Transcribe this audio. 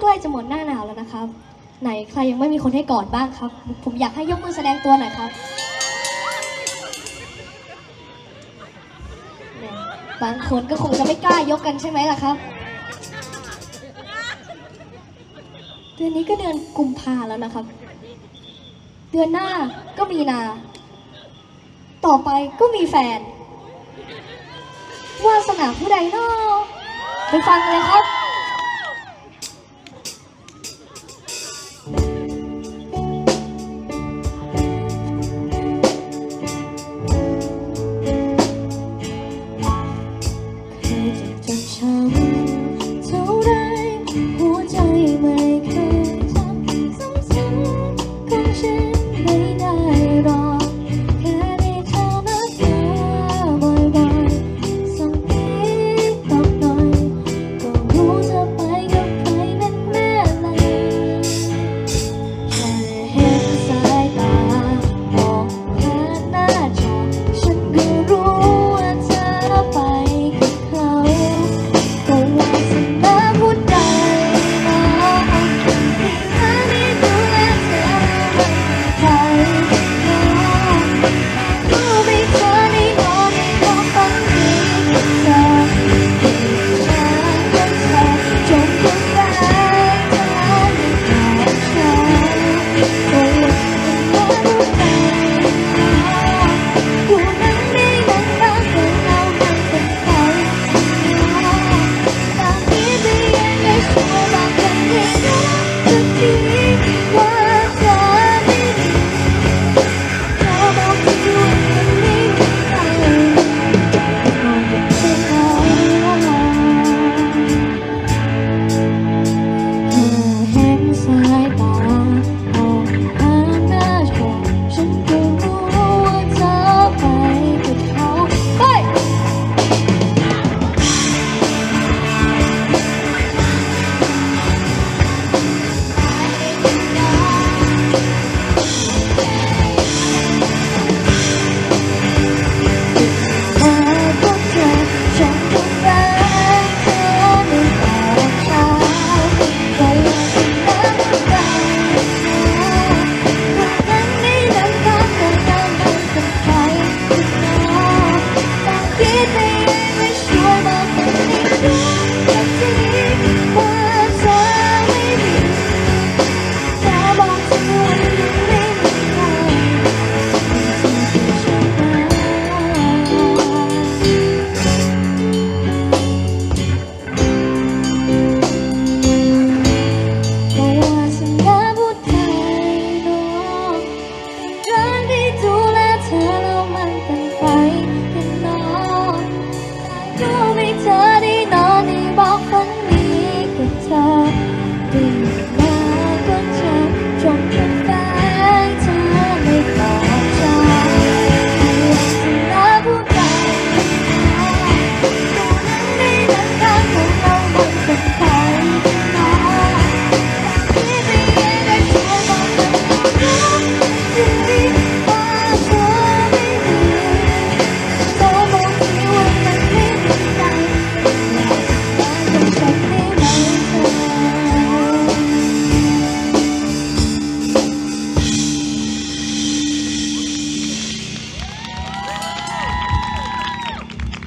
ใกล้จะหมดหน้าหนาวแล้วนะครับ ไหนใครยังไม่มีคนให้กอดบ้างครับ ผมอยากให้ยกมือแสดงตัวหน่อยครับบางคนก็คงจะไม่กล้ายกกันใช่ไหมล่ะครับ เดือนนี้ก็เดือนกุมภาแล้วนะครับ เดือนหน้าก็มีนา ต่อไปก็มีแฟน วาสนาผู้ใดเนาะไปฟังเลยครับ 你走。